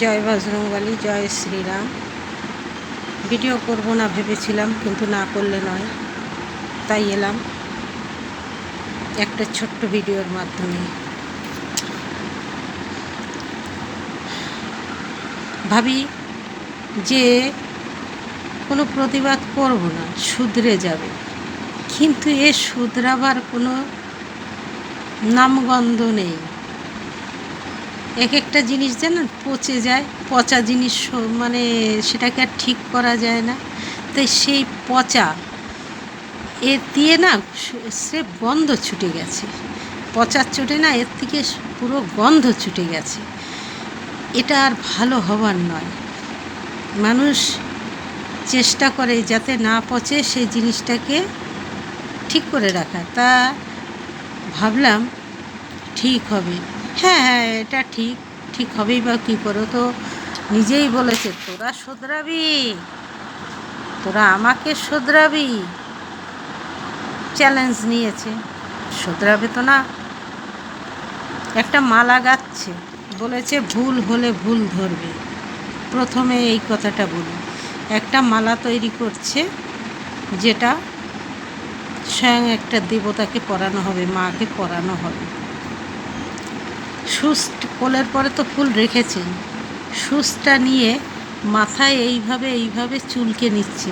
জয় বজরংবলী, জয় শ্রীরাম। ভিডিও করব না ভেবেছিলাম, কিন্তু না করলে নয়। তাই এলাম একটা ছোট্ট ভিডিওর মাধ্যমে। ভাবি যে কোনো প্রতিবাদ করব না, শুধরে যাবে। কিন্তু এ শুধরাবার কোনো নামগন্ধ নেই। এক একটা জিনিস জানেন পচে যায়, পচা জিনিস মানে সেটাকে আর ঠিক করা যায় না। তাই সেই পচা এর দিয়ে না সে গন্ধ ছুটে গেছে। পচার চোটে না, এর থেকে পুরো গন্ধ ছুটে গেছে। এটা আর ভালো হবার নয়। মানুষ চেষ্টা করে যাতে না পচে সেই জিনিসটাকে ঠিক করে রাখা। তা ভাবলাম ঠিক হবে। হ্যাঁ হ্যাঁ এটা ঠিক ঠিক হবেই বা কী করে তো। নিজেই বলেছে, তোরা শোধরাবি, তোরা আমাকে শোধরাবি। চ্যালেঞ্জ নিয়েছে, শোধরাবে তো না। একটা মালা গাচ্ছে, বলেছে, ভুল হলে ভুল ধরবে। প্রথমে এই কথাটা বলি। একটা মালা তৈরি করছে, যেটা স্বয়ং একটা দেবতাকে পরানো হবে, মাকে পরানো হবে। সুচ কোলের পরে তো ফুল রেখেছেন সুচটা নিয়ে মাথায় এইভাবে এইভাবে চুলকে নিচ্ছে।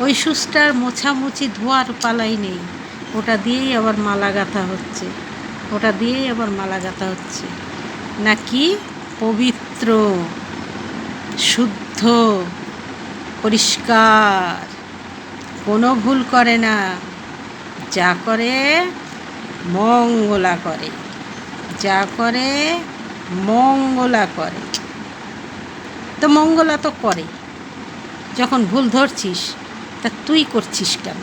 ওই সুচটার মোছামুছি ধোয়ার পালাই নেই। ওটা দিয়েই আবার মালা গাঁথা হচ্ছে। ওটা দিয়েই আবার মালা গাঁথা হচ্ছে। নাকি পবিত্র, শুদ্ধ, পরিষ্কার। কোনো ভুল করে না। যা করে, মঙ্গলা করে। যা করে, মঙ্গলা করে। তো মঙ্গলা তো করে। যখন ভুল ধরছিস, তা তুই করছিস কেন?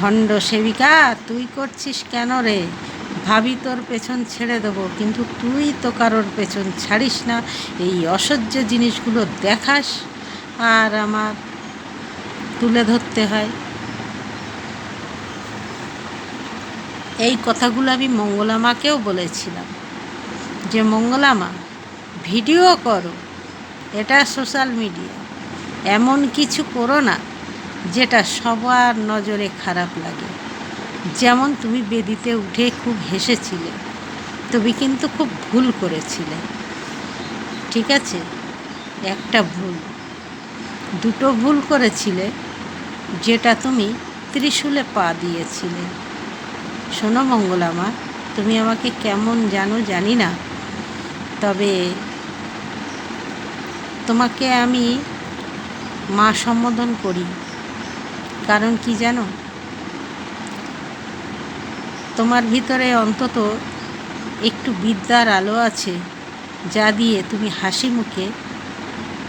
ভণ্ড সেবিকা, তুই করছিস কেন রে? ভাবি তোর পেছন ছেড়ে দেবো, কিন্তু তুই তো কারোর পেছন ছাড়িস না। এই অসহ্য জিনিসগুলো দেখাস, আর আমার তুলে ধরতে হয়। এই কথাগুলো আমি মঙ্গলামাকেও বলেছিলাম যে, মঙ্গলামা, ভিডিও করো। এটা সোশ্যাল মিডিয়া। এমন কিছু করো না যেটা সবার নজরে খারাপ লাগে। যেমন তুমি বেদিতে উঠে খুব হেসেছিলে। তুমি কিন্তু খুব ভুল করেছিলে। ঠিক আছে? একটা ভুল। দুটো ভুল করেছিলে যেটা তুমি ত্রিশূলে পা দিয়েছিলে। শোনো মঙ্গলামা তুমি আমাকে কেমন জানো জানি না। তবে তোমাকে আমি মা সম্বোধন করি। কারণ কি জানো? তোমার ভিতরে অন্তত একটু বিদ্যার আলো আছে, যা দিয়ে তুমি হাসি মুখে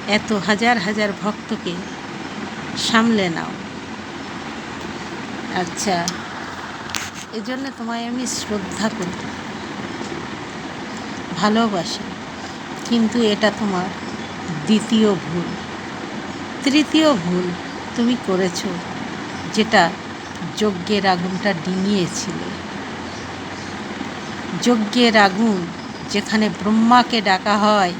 এত হাজার হাজার ভক্তকে সামলে নাও। আচ্ছা। এজন্য তোমায় আমি শ্রদ্ধা করি। ভালোবাসি, কিন্তু এটা তোমার দ্বিতীয় ভুল। তৃতীয় ভুল তুমি করেছ, যেটা যজ্ঞের আগুনটা ডিঙিয়েছিলে। যজ্ঞের আগুন যেখানে ব্রহ্মাকে ডাকা হয়,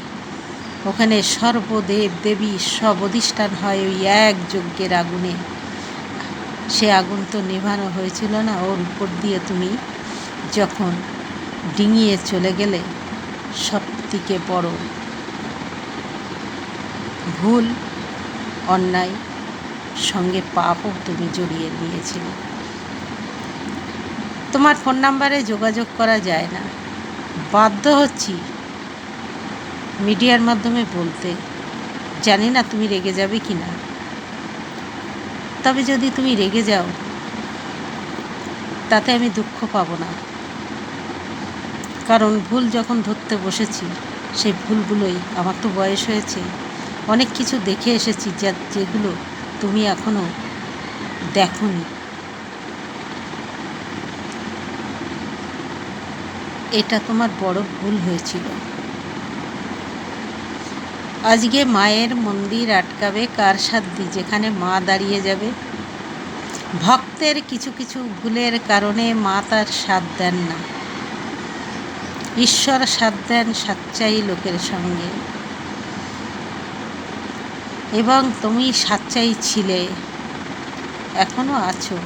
ওখানে সর্বদেব দেবী সব অধিষ্ঠান হয় ওই এক যজ্ঞের আগুনে। সে আগুন তো নেভানো হয়েছিল না, ওর উপর দিয়ে তুমি যখন ডিঙিয়ে চলে গেলে সব থেকে বড় ভুল, অন্যায় সঙ্গে পাপও তুমি জড়িয়ে নিয়েছিলে তোমার ফোন নাম্বারে যোগাযোগ করা যায় না। বাধ্য হচ্ছি মিডিয়ার মাধ্যমে বলতে। জানি না তুমি রেগে যাবে কি না তবে যদি তুমি রেগে যাও, তাতে আমি দুঃখ পাবো না। কারণ ভুল যখন ধরতে বসেছি, সেই ভুলগুলোই আমার তো বয়স হয়েছে। অনেক কিছু দেখে এসেছি যা, যেগুলো তুমি এখনও দেখোনি। এটা তোমার বড় ভুল হয়েছিল। আজকে মায়ের মন্দির আটকাবে কার সাধ্যি যেখানে মা দাঁড়িয়ে যাবে। ভক্তের কিছু কিছু ভুলের কারণে মা তার সাথ দেন না। ঈশ্বর সাথ দেন সাচ্চাই লোকের সঙ্গে। এবং তুমি সাচ্চাই ছিলে এখনও আছো।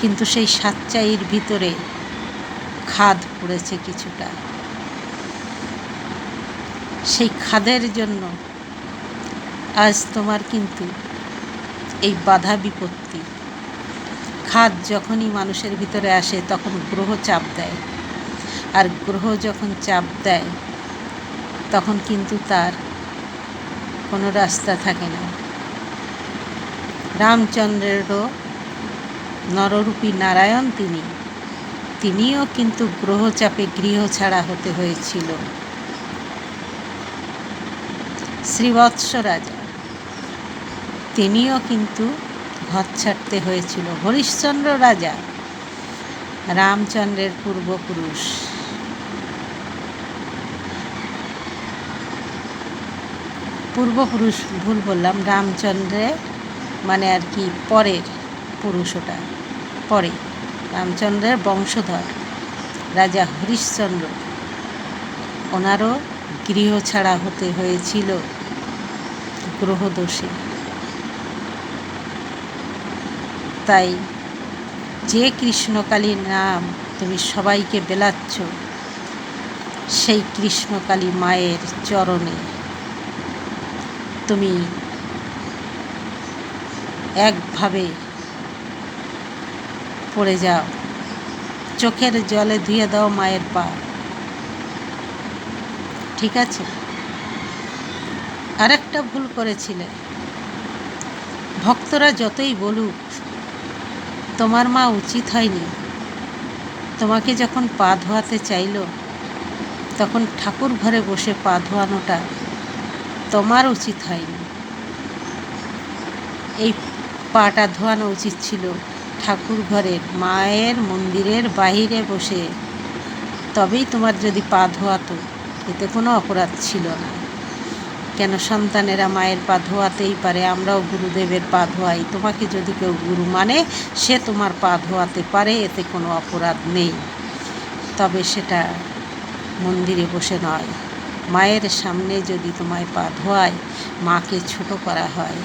কিন্তু সেই সাচ্চাইয়ের ভিতরে খাদ পড়েছে কিছুটা। সেই খাদের জন্য আজ তোমার কিন্তু এই বাধা বিপত্তি। খাদ যখনই মানুষের ভিতরে আসে, তখন গ্রহ চাপ দেয়। আর গ্রহ যখন চাপ দেয়, তখন কিন্তু তার কোনো রাস্তা থাকে না। রামচন্দ্রেরও নররূপী নারায়ণ তিনি। তিনিও কিন্তু গ্রহচাপে গৃহ ছাড়া হতে হয়েছিল। শ্রীবৎস রাজা তিনিও কিন্তু ঘর ছাড়তে হয়েছিল। হরিশ্চন্দ্র রাজা, রামচন্দ্রের পূর্বপুরুষ। পূর্বপুরুষ ভুল বললাম, রামচন্দ্রে মানে আর কি পরের পুরুষ ওটা পরে রামচন্দ্রের বংশধর, রাজা হরিশ্চন্দ্র। ওনারও গৃহ ছাড়া হতে হয়েছিল গ্রহদোষে। তাই যে কৃষ্ণকালীর নাম তুমি সবাইকে বেলাচ্ছ, সেই কৃষ্ণকালী মায়ের চরণে তুমি একভাবে পড়ে যাও। চোখের জলে ধুয়ে দাও মায়ের পা। ঠিক আছে? আরেকটা ভুল করেছিলে। ভক্তরা যতই বলুক, তোমার মা উচিত হয়নি। তোমাকে যখন পা ধোয়াতে চাইল, তখন ঠাকুর ঘরে বসে পা ধোয়ানোটা তোমার উচিত হয়নি। এই পাটা ধোয়ানো উচিত ছিল ঠাকুর ঘরের মায়ের মন্দিরের বাহিরে বসে। তবেই তোমার যদি পা ধোয়াতো এতে কোনো অপরাধ ছিল না। কেন সন্তানেরা মায়ের পা ধোয়াতেই পারে? আমরাও গুরুদেবের পা ধোয়াই। তোমাকে যদি কেউ গুরু মানে সে তোমার পা ধোয়াতে পারে, এতে কোনো অপরাধ নেই। তবে সেটা মন্দিরে বসে নয়। মায়ের সামনে যদি তোমায় পা ধোয়ায়, মাকে ছোট করা হয়।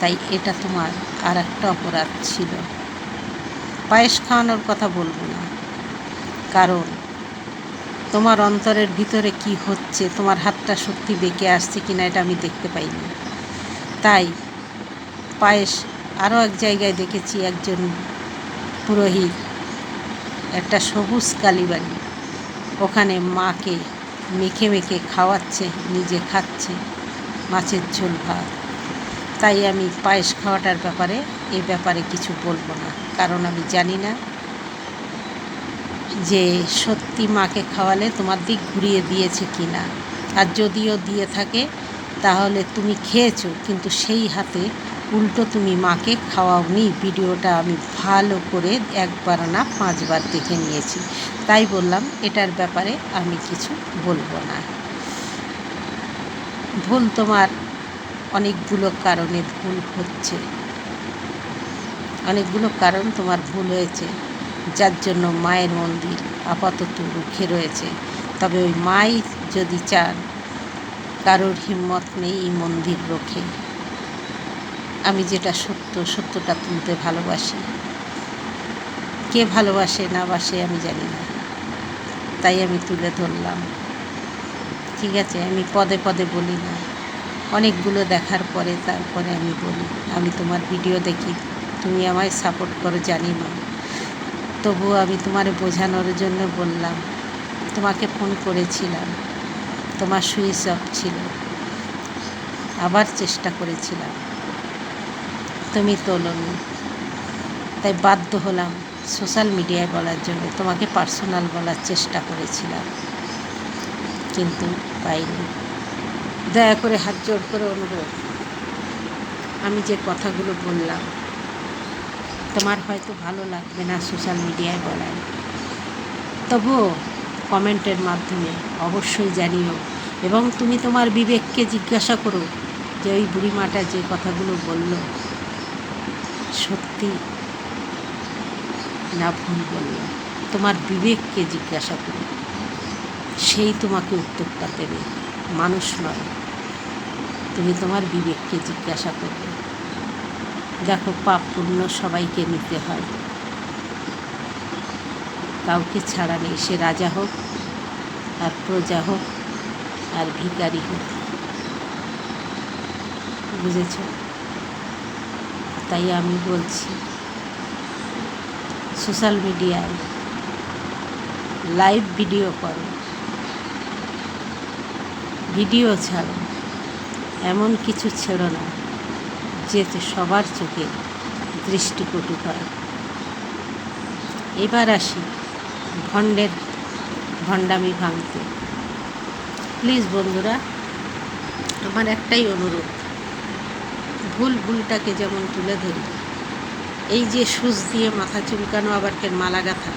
তাই এটা তোমার আর একটা অপরাধ ছিল। পায়েস খাওয়ানোর কথা বলব না। কারণ তোমার অন্তরের ভিতরে কি হচ্ছে? তোমার হাতটা সত্যি বেঁকে আসছে কিনা এটা আমি দেখতে পাইনি। তাই পায়েস আরও এক জায়গায় দেখেছি একজন পুরোহিত, একটা সবুজ কালীবাড়ি ওখানে মাকে মেখে মেখে খাওয়াচ্ছে, নিজে খাচ্ছে মাছের ঝোল ভাত। তাই আমি পায়েস খাওয়াটার ব্যাপারে, এ ব্যাপারে কিছু বলব না, কারণ আমি জানি না যে সত্যি মাকে খাওয়ালে তোমার দিক ঘুরিয়ে দিয়েছে কি না আর যদিও দিয়ে থাকে, তাহলে তুমি খেয়েছো, কিন্তু সেই হাতে উল্টো তুমি মাকে খাওয়াওনি। ভিডিওটা আমি ভালো করে একবার না পাঁচবার দেখে নিয়েছি। তাই বললাম, এটার ব্যাপারে আমি কিছু বলব না। ভুল তোমার, অনেকগুলো কারণে ভুল হচ্ছে। অনেকগুলো কারণ তোমার ভুল হয়েছে। যার জন্য মায়ের মন্দির আপাতত রুখে রয়েছে। তবে ওই মাই যদি চান, কারোর হিম্মত নেই এই মন্দির রোখে। আমি যেটা সত্য, সত্যটা তুলতে ভালোবাসি। কে ভালোবাসে না বাসে আমি জানি না। তাই আমি তুলে ধরলাম। ঠিক আছে, আমি পদে পদে বলি না। অনেকগুলো দেখার পরে তারপরে আমি বলি, আমি তোমার ভিডিও দেখি, তুমি আমায় সাপোর্ট করো জানি না। তবুও আমি তোমার বোঝানোর জন্য বললাম, তোমাকে ফোন করেছিলাম, তোমার সুইচ অফ ছিল। আবার চেষ্টা করেছিলাম। তুমি তোলনি। তাই বাধ্য হলাম সোশ্যাল মিডিয়ায় বলার জন্য, তোমাকে পার্সোনাল বলার চেষ্টা করেছিলাম। কিন্তু পাইনি। দয়া করে হাত জোর করে অনুরোধ। আমি যে কথাগুলো বললাম তোমার হয়তো ভালো লাগবে না সোশ্যাল মিডিয়ায় বলায়। তবুও কমেন্টের মাধ্যমে অবশ্যই জানিও এবং তুমি তোমার বিবেককে জিজ্ঞাসা করো যে ওই বুড়িমাটা যে কথাগুলো বলল, সত্যি না ভুল বলল? তোমার বিবেককে জিজ্ঞাসা করো। সেই তোমাকে উত্তরটা দেবে। মানুষ নয়, তুমি তোমার বিবেককে জিজ্ঞাসা করবে। দেখো পাপ পুণ্য সবাইকে নিতে হয়। কাউকে ছাড়া নেই, সে রাজা হোক, আর প্রজা হোক, আর ভিখারি হোক। বুঝেছ? তাই আমি বলছি, সোশ্যাল মিডিয়ায় লাইভ ভিডিও করো। ভিডিও ছাড়ো, এমন কিছু ছেড়ো না। যেতে সবার চোখে দৃষ্টিকটু হয় এবার আসি ভণ্ডের ভণ্ডামি ভাঙতে। প্লিজ বন্ধুরা, আমার একটাই অনুরোধ, ভুল ভুলটাকে যেমন তুলে ধরি, এই যে সুচ দিয়ে মাথা চুলকানো আবার ফের মালা গাঁথা,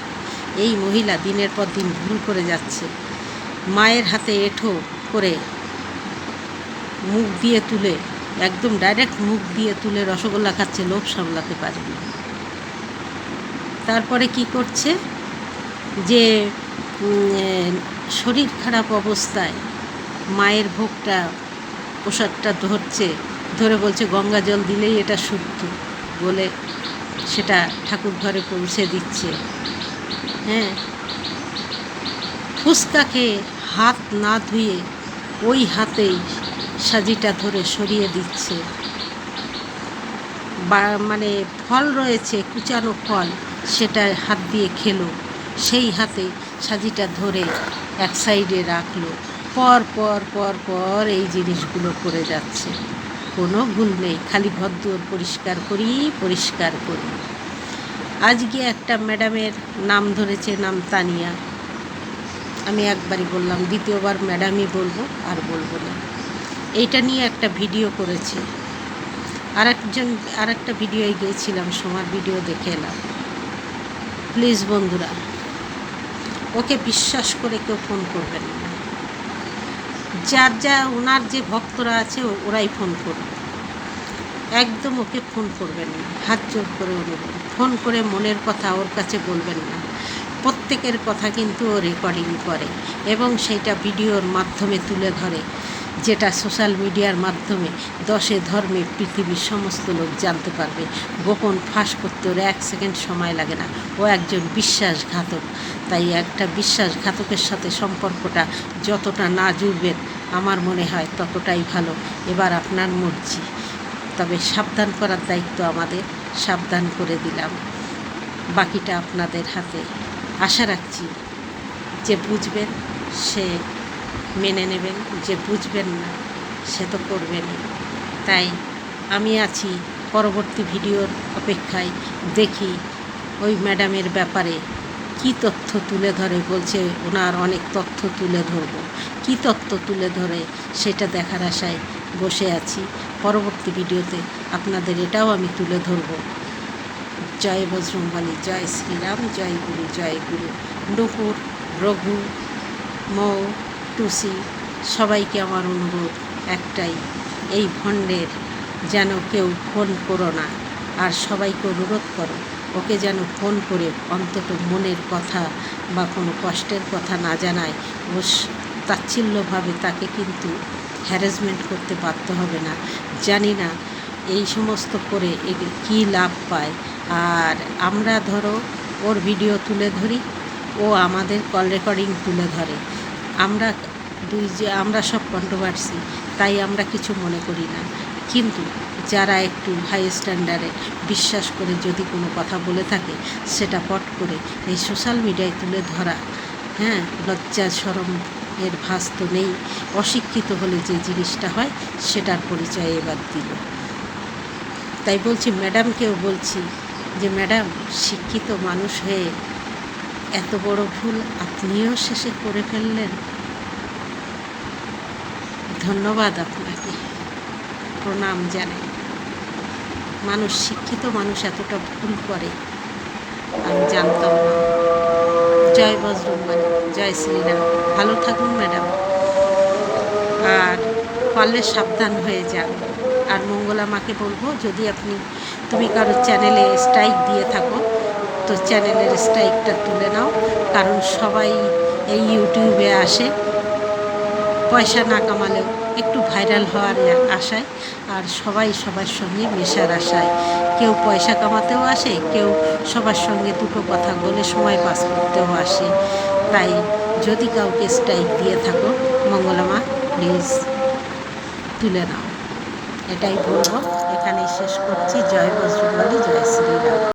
এই মহিলা দিনের পর দিন ভুল করে যাচ্ছে। মায়ের হাতে এঁঠো করে মুখ দিয়ে তুলে একদম ডাইরেক্ট মুখ দিয়ে তুলে রসগোল্লা খাচ্ছে, লোভ সামলাতে পারেনি তারপরে কি করছে? যে শরীর খারাপ অবস্থায় মায়ের ভোগটা, প্রসাদটা ধরছে, ধরে বলছে, গঙ্গা জল দিলেই এটা শুদ্ধ বলে সেটা ঠাকুর ঘরে পৌঁছে দিচ্ছে। হ্যাঁ। ফুচকাকে হাত না ধুয়ে ওই হাতেই সাজিটা ধরে সরিয়ে দিচ্ছে। বা মানে ফল রয়েছে, কুচানো ফল, সেটা হাত দিয়ে খেলো। সেই হাতে সাজিটা ধরে এক সাইডে রাখল। পর পর পর পর এই জিনিসগুলো করে যাচ্ছে। কোনো ভুল নেই, খালি ঘরদুয়ার পরিষ্কার করি পরিষ্কার করি। আজকে একটা ম্যাডামের নাম ধরেছে, নাম তানিয়া। আমি একবারই বললাম, দ্বিতীয়বার ম্যাডামই বলব, আর বলব না। এইটা নিয়ে একটা ভিডিও করেছে। আর একজন আর একটা ভিডিওয় গিয়েছিলাম, সোমার ভিডিও দেখে এলাম। প্লিজ বন্ধুরা, ওকে বিশ্বাস করে কেউ ফোন করবেন না। যার যা, ওনার যে ভক্তরা আছে ওরাই ফোন করবে। একদম ওকে ফোন করবেন না। হাত জোর করে অনুরোধ ফোন করে মনের কথা ওর কাছে বলবেন না। প্রত্যেকের কথা কিন্তু ও রেকর্ডিং করে এবং সেটা ভিডিওর মাধ্যমে তুলে ধরে। যেটা সোশ্যাল মিডিয়ার মাধ্যমে দশে ধর্মে পৃথিবীর সমস্ত লোক জানতে পারবে। গোপন ফাঁস করতে ওর এক সেকেন্ড সময় লাগে না। ও একজন বিশ্বাসঘাতক। তাই একটা বিশ্বাসঘাতকের সাথে সম্পর্কটা যতটা না জুড়বেন আমার মনে হয় ততটাই ভালো। এবার আপনার মর্জি। তবে সাবধান করার দায়িত্ব আমাদের। সাবধান করে দিলাম। বাকিটা আপনাদের হাতে। আশা রাখছি যে বুঝবেন সে মেনে নেবেন যে বুঝবেন না, সে তো করবেনই। তাই আমি আছি পরবর্তী ভিডিওর অপেক্ষায় দেখি ওই ম্যাডামের ব্যাপারে কি তথ্য তুলে ধরে বলছে ওনার অনেক তথ্য তুলে ধরবো। কি তথ্য তুলে ধরে সেটা দেখার আশায় বসে আছি। পরবর্তী ভিডিওতে আপনাদের এটাও আমি তুলে ধরবো। জয় বজরংবলী, জয় শ্রীরাম, জয় গুরু জয় গুরু। নুপুর, রঘু, মৌ টুসি সবাইকে আমার অনুরোধ একটাই, এই ভণ্ডের যেন কেউ ফোন করো না, আর সবাইকে অনুরোধ করো, ওকে যেন ফোন করে অন্তত মনের কথা বা কোনো কষ্টের কথা না জানায়। ও তাচ্ছিল্যভাবে তাকে কিন্তু হ্যারাসমেন্ট করতে বাধ্য হবে না। জানি না এই সমস্ত করে কী লাভ পায়। আর আমরা ধরো, ওর ভিডিও তুলে ধরি, ও আমাদের কল রেকর্ডিং তুলে ধরে। আমরা দুই যে, আমরা সব কন্ট্রোভার্সি তাই আমরা কিছু মনে করি না। কিন্তু যারা একটু হাই স্ট্যান্ডার্ডে বিশ্বাস করে যদি কোনো কথা বলে থাকে, সেটা পট করে এই সোশ্যাল মিডিয়ায় তুলে ধরা হ্যাঁ লজ্জা সরম এর ভাস তো নেই। অশিক্ষিত হলে যে জিনিসটা হয়, সেটার পরিচয় এবার দিল। তাই বলছি ম্যাডামকেও বলছি যে ম্যাডাম শিক্ষিত মানুষ হয়ে এত বড় ভুল আপনিও শেষে করে ফেললেন। ধন্যবাদ আপনাকে। প্রণাম জানাই। মানুষ শিক্ষিত মানুষ এতটা ভুল করে, আমি জানতাম না। জয় বজরংবলী জয় শ্রীরাম। ভালো থাকুন ম্যাডাম। আর পারলে সাবধান হয়ে যান। আর মঙ্গলা মাকে বলব, যদি আপনি, তুমি কারোর চ্যানেলে স্ট্রাইক দিয়ে থাকো তো চ্যানেলের স্ট্রাইকটা তুলে নাও, কারণ সবাই এই ইউটিউবে আসে। পয়সা না কামালেও একটু ভাইরাল হওয়ার আশায়, আর সবাই সবার সঙ্গে মেশার আশায়। কেউ পয়সা কামাতেও আসে, কেউ সবার সঙ্গে দুটো কথা বলে সময় পাস করতেও আসে। তাই যদি কাউকে স্ট্রাইক দিয়ে থাকো, মঙ্গলামা, প্লিজ তুলে নাও। এটাই বলব। এখানেই শেষ করছি। জয় বজরঙ্গলী জয় শ্রীরাম।